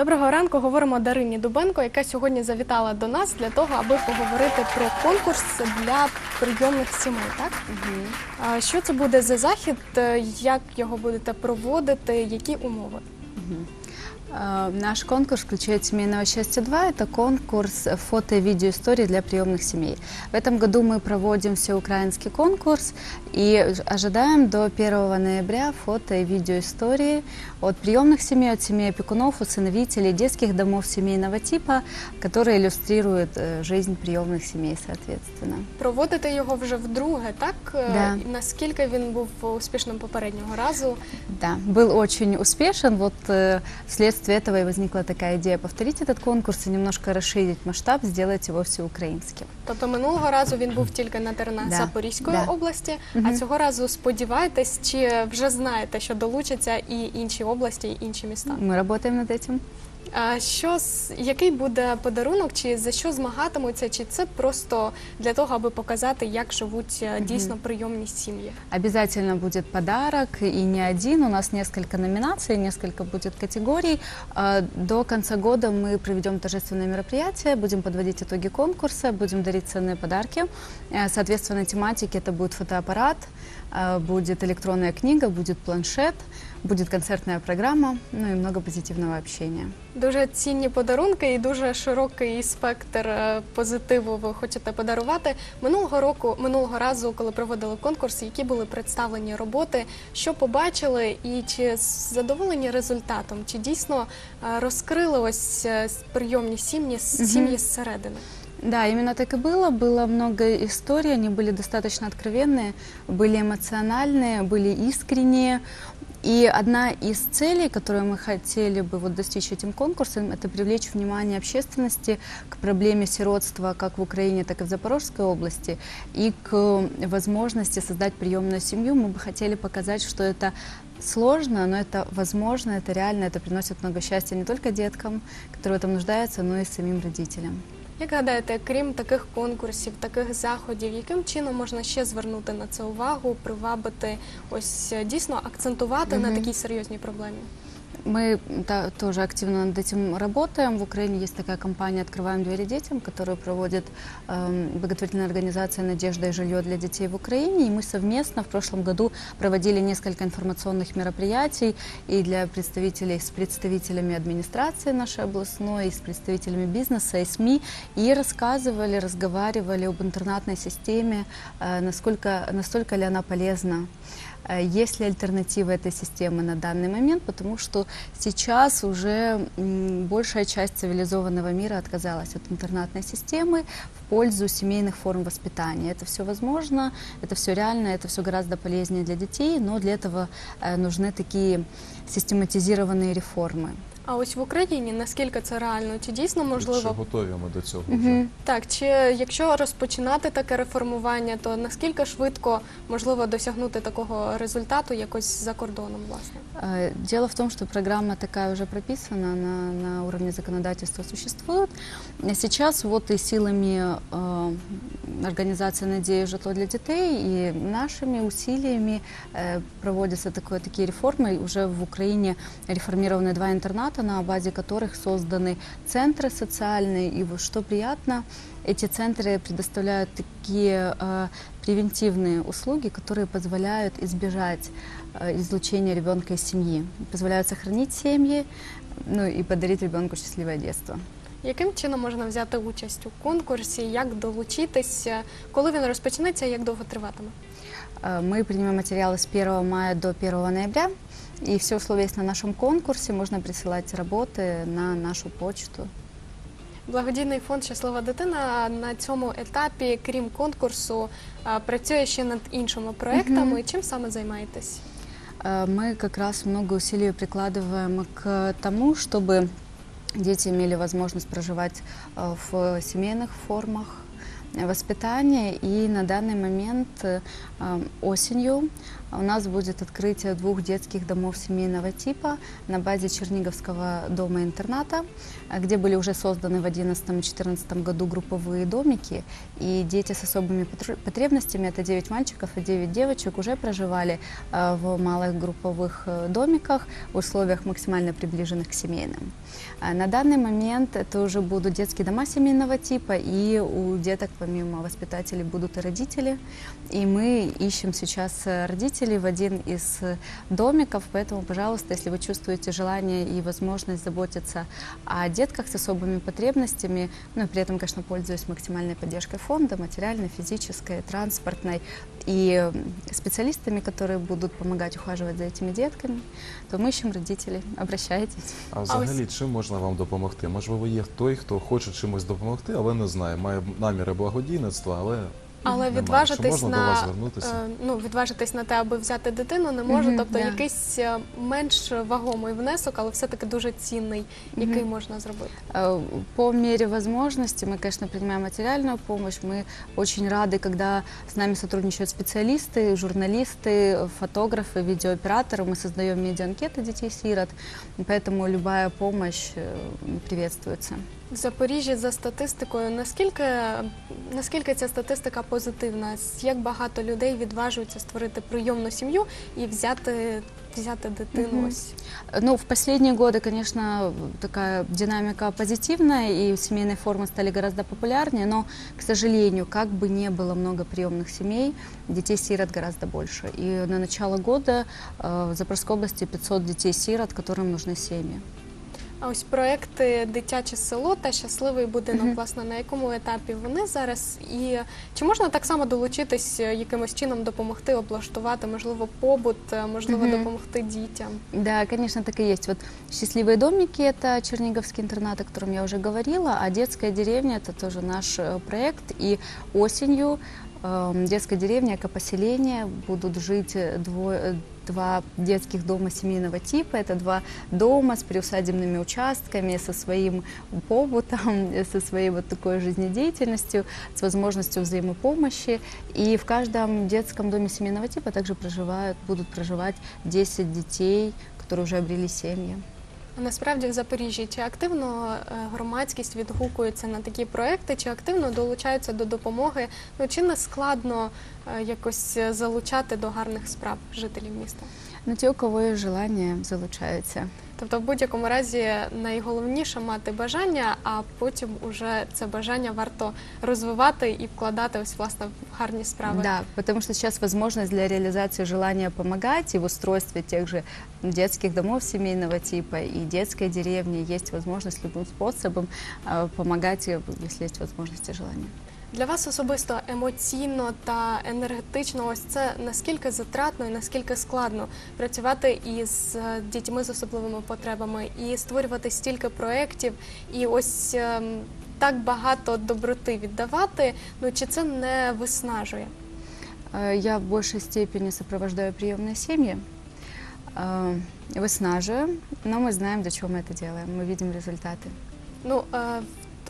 Доброго ранку. Говоримо Дарині Дубенко, яка сьогодні завітала до нас для того, аби поговорити про конкурс для прийомних сімей. Так А що це буде за захід? е, Як його будете проводити? Які умови? Э, Наш конкурс включает «Семейного счастья 2». Это конкурс фото и видеоистории для приемных семей. В этом году мы проводим всеукраинский конкурс и ожидаем до 1 ноября фото и видеоистории от приемных семей, от семей опекунов, усыновителей, детских домов семейного типа, которые иллюстрируют э, жизнь приемных семей, соответственно. Проводити його вже вдруге, так Е, Да. і Наскільки він був успішним попереднього разу? Да, был очень успешен. Вот э, вследствие этого и возникла такая идея повторить этот конкурс и немножко расширить масштаб, сделать его всеукраинским. Тобто минулого разу він був тільки на теренах Да, Запорізької да. області, а Мгм. цього разу сподіваєтесь, чи вже знаєте, що долучаться і інші області, і інші міста? Мы работаем над этим. А що з- який буде подарунок, чи за що змагатимуться, чи це просто для того, аби показати, як живуть е, дійсно прийомні сім'ї? Обязательно будет подарок, и не один. У нас несколько номинаций, несколько будет категорий. А, До конца года мы проведем торжественное мероприятие, будем подводить итоги конкурса, будем дарить ценные подарки. Э, Соответственно, тематики это будет фотоаппарат, а, будет электронная книга, будет планшет, будет концертная программа, ну и много позитивного общения. Дуже цінні подарунки і дуже широкий спектр е, позитиву ви хочете подарувати. Минулого року, минулого разу, коли проводили конкурс, які були представлені роботи, що побачили, і чи задоволені результатом, чи дійсно е, розкрили ось е, прийомні сім'ї, сім'ї зсередини? Да, именно так и было. Было много историй, они были достаточно откровенные, были эмоциональные, были искренние. И одна из целей, которую мы хотели бы вот достичь этим конкурсом, это привлечь внимание общественности к проблеме сиротства как в Украине, так и в Запорожской области, и к возможности создать приемную семью. Мы бы хотели показать, что это сложно, но это возможно, это реально, это приносит много счастья не только деткам, которые в этом нуждаются, но и самим родителям. Як гадаєте, крім таких конкурсів, таких заходів, яким чином можна ще звернути на це увагу, привабити, ось дійсно акцентувати на такій серйозній проблемі? Мы та- тоже активно над этим работаем. В Украине есть такая компания «Открываем двери детям», которую проводит эм, благотворительная организация «Надежда и жилье для детей в Украине». И мы совместно в прошлом году проводили несколько информационных мероприятий и для представителей с представителями администрации нашей областной, и с представителями бизнеса и СМИ, и рассказывали, разговаривали об интернатной системе, э, насколько, настолько ли она полезна. Э, Есть ли альтернатива этой системы на данный момент? Потому что сейчас уже большая часть цивилизованного мира отказалась от интернатной системы в пользу семейных форм воспитания. Это все возможно, это все реально, это все гораздо полезнее для детей, но для этого э, нужны такие систематизированные реформы. А ось в Україні наскільки це реально? Чи дійсно Чи можливо готові ми до цього вже? Мгм. так? Чи якщо розпочинати таке реформування, то наскільки швидко можливо досягнути такого результату якось за кордоном, власне? Э, Дело в том, что программа такая уже прописана, она на уровне законодательства существует. А Сейчас вот и силами э, организации «Надея житло для детей» и нашими усилиями э, проводятся такое, такие реформы. Уже в Украине реформированы два интерната, на базе которых созданы центры социальные. И вот что приятно, эти центры предоставляют такие э, превентивные услуги, которые позволяют избежать э, излучения ребенка из семьи, позволяют сохранить семьи, ну и подарить ребенку счастливое детство. Яким чином можна взяти участь у конкурсі? Як долучитися? Коли він розпочнеться? Як довго триватиме? Э, Мы принимаем материалы с 1 мая до 1 ноября, и все условия есть на нашем конкурсе. Можно присылать работы на нашу почту. Благодійний фонд Щаслива дитина на цьому етапі, крім конкурсу, а, працює ще над іншими проектами. Мгм. Чим саме займаєтесь? Э, Мы как раз много усилий прикладываем к тому, чтобы дети имели возможность проживать э, в семейных формах э, воспитания. И на данный момент э, э, осенью у нас будет открытие двух детских домов семейного типа на базе Черниговского дома-интерната, а, где были уже созданы в 2011-2014 году групповые домики, и дети с особыми потребностями, это 9 мальчиков и 9 девочек, уже проживали а, в малых групповых э, домиках в условиях максимально приближенных к семейным. А На данный момент это уже будут детские дома семейного типа, и у деток помимо воспитателей будут и родители. И мы ищем сейчас э, родителей в один из э, домиков, поэтому, пожалуйста, если вы чувствуете желание и возможность заботиться о детках с особыми потребностями, ну и при этом, конечно, пользуясь максимальной поддержкой фонда, материальной, физической, транспортной, и э, специалистами, которые будут помогать ухаживать за этими детками, то мы ищем родителей. Обращайтесь. А взагалі, чим можна вам допомогти? Можливо, є той, хто хоче чимось допомогти, але не знає. Має наміри благодійництва, але Але немає. Чи відважитись можна на до вас звернутися? е, ну відважитись на те, аби взяти дитину, не може. Мгм, тобто да. якийсь е, менш вагомий внесок, але все-таки дуже цінний, який можна зробити. Э, По мере возможности мы, конечно, принимаем материальную помощь. Мы очень рады, когда с нами сотрудничают специалисты, журналисты, фотографы, видеооператоры. Мы создаем медиа-анкеты детей-сирот, поэтому любая помощь э, приветствуется. В Запоріжжі за статистикою, наскільки, наскільки ця статистика позитивна? Як багато людей відважуються створити прийомну сім'ю і взяти, взяти дитину? Мгм. Ось Ну, в последние годы, конечно, такая динамика позитивная, и семейные формы стали гораздо популярнее, но, к сожалению, как бы не было много приемных семей, детей-сирот гораздо больше. И на начало года э, в Запорожской области 500 детей-сирот, которым нужны семьи. а ось проекти Дитяче село та щасливий будинок. Мгм. Власне, на якому етапі вони зараз? І чи можна так само долучитись е, якимось чином допомогти облаштувати, можливо, побут, е, можливо, Мгм. допомогти дітям? Да, конечно, так и есть. Вот «Счастливые домики» — это черниговский интернат, о котором я уже говорила, а «Детская деревня» — это тоже наш э, проект. И осенью э, детская деревня, экопоселение будут жить э, двое, э, два детских дома семейного типа. Это два дома с приусадебными участками, со своим побутом, э, со своей вот такой жизнедеятельностью, с возможностью взаимопомощи. И в каждом детском доме семейного типа также проживают, будут проживать 10 детей, которые уже обрели семьи. А Насправді в Запоріжжі чи активно е, громадськість відгукується на такі проекти, чи активно долучаються до допомоги? Ну чи не складно е, якось е, залучати до гарних справ жителів міста? Но те, у кого есть желание, залучаются. Тобто, в будь-якому разі найголовніше мати бажання, а потім уже це бажання варто розвивати і вкладати ось власне в гарні справи. Да, потому что сейчас возможность для реализации желания помогать и в устройстве тех же детских домов семейного типа и детской деревни есть возможность любым способом э, помогать, э, если есть возможность и желание. Для вас особисто емоційно та енергетично, ось це наскільки затратно і наскільки складно працювати із е, дітьми з особливими потребами і створювати стільки проєктів, і ось ем, так багато доброти віддавати. Ну чи це не виснажує? Э, Я в большей степени сопровождаю приемные семьи, э, высаживаю, но мы знаем, для чего мы это делаем, мы видим результаты. Ну е,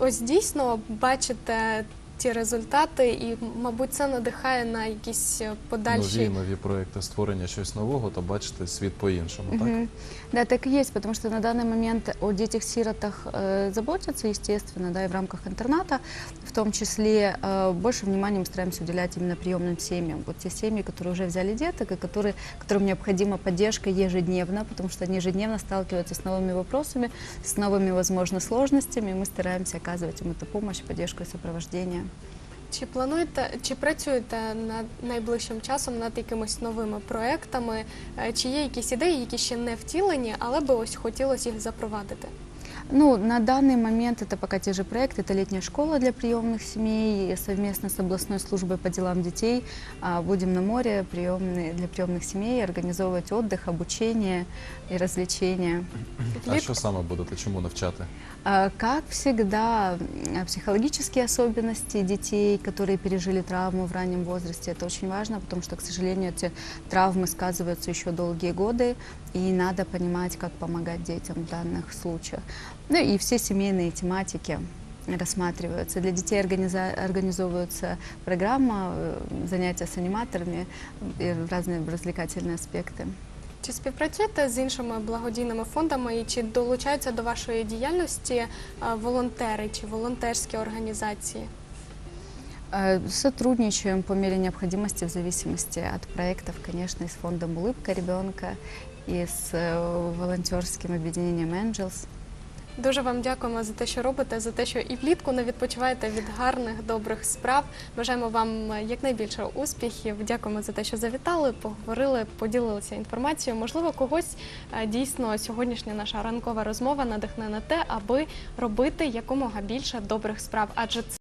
ось дійсно бачите ті результати, і мабуть це надихає на якісь е, подальші нові нові проекти створення щось нового, то бачите світ по-іншому, так? Мгм. Да, так і є, тому що на даний момент о дітях-сиротах заботяться, заботятся, естественно, да, і в рамках интерната, в том числе э, больше внимания мы стараемся уделять именно приемным семьям. Вот те семьи, которые уже взяли деток и которые, которым необходима поддержка ежедневно, потому что они ежедневно сталкиваются с новыми вопросами, с новыми, возможно, сложностями, и мы стараемся оказывать им эту помощь, поддержку и сопровождение. Чи плануєте, чи працюєте над найближчим часом над якимись новими проектами? Е, Чи є якісь ідеї, які ще не втілені, але би ось хотілося їх запровадити? Ну, на данный момент это пока те же проекты. Это летняя школа для приемных семей. И совместно с областной службой по делам детей а, будем на море приемные, для приемных семей организовывать отдых, обучение и развлечения. А Влітку- що саме будете? Чому навчати? А, Как всегда, м, психологические особенности детей, которые пережили травму в раннем возрасте, это очень важно, потому что, к сожалению, эти травмы сказываются еще долгие годы, и надо понимать, как помогать детям в данных случаях. Ну и все семейные тематики. рассматриваются. Для детей организа- организовывается программа, э, занятия с аниматорами и разные развлекательные аспекты. Чи співпрацюєте з іншими благодійними фондами і чи долучаються до вашої діяльності е, волонтери чи волонтерські організації? Э, Сотрудничаем по мере необходимости в зависимости от проектов, конечно, и с фондом «Улыбка ребенка», и с э, волонтерским «Angels». Дуже вам дякуємо за те, що робите, за те, що і влітку не відпочиваєте від гарних добрих справ. Бажаємо вам е, якнайбільше успіхів. Дякуємо за те, що завітали, поговорили, поділилися інформацією. Можливо, когось е, дійсно сьогоднішня наша ранкова розмова надихне на те, аби робити якомога більше добрих справ, адже це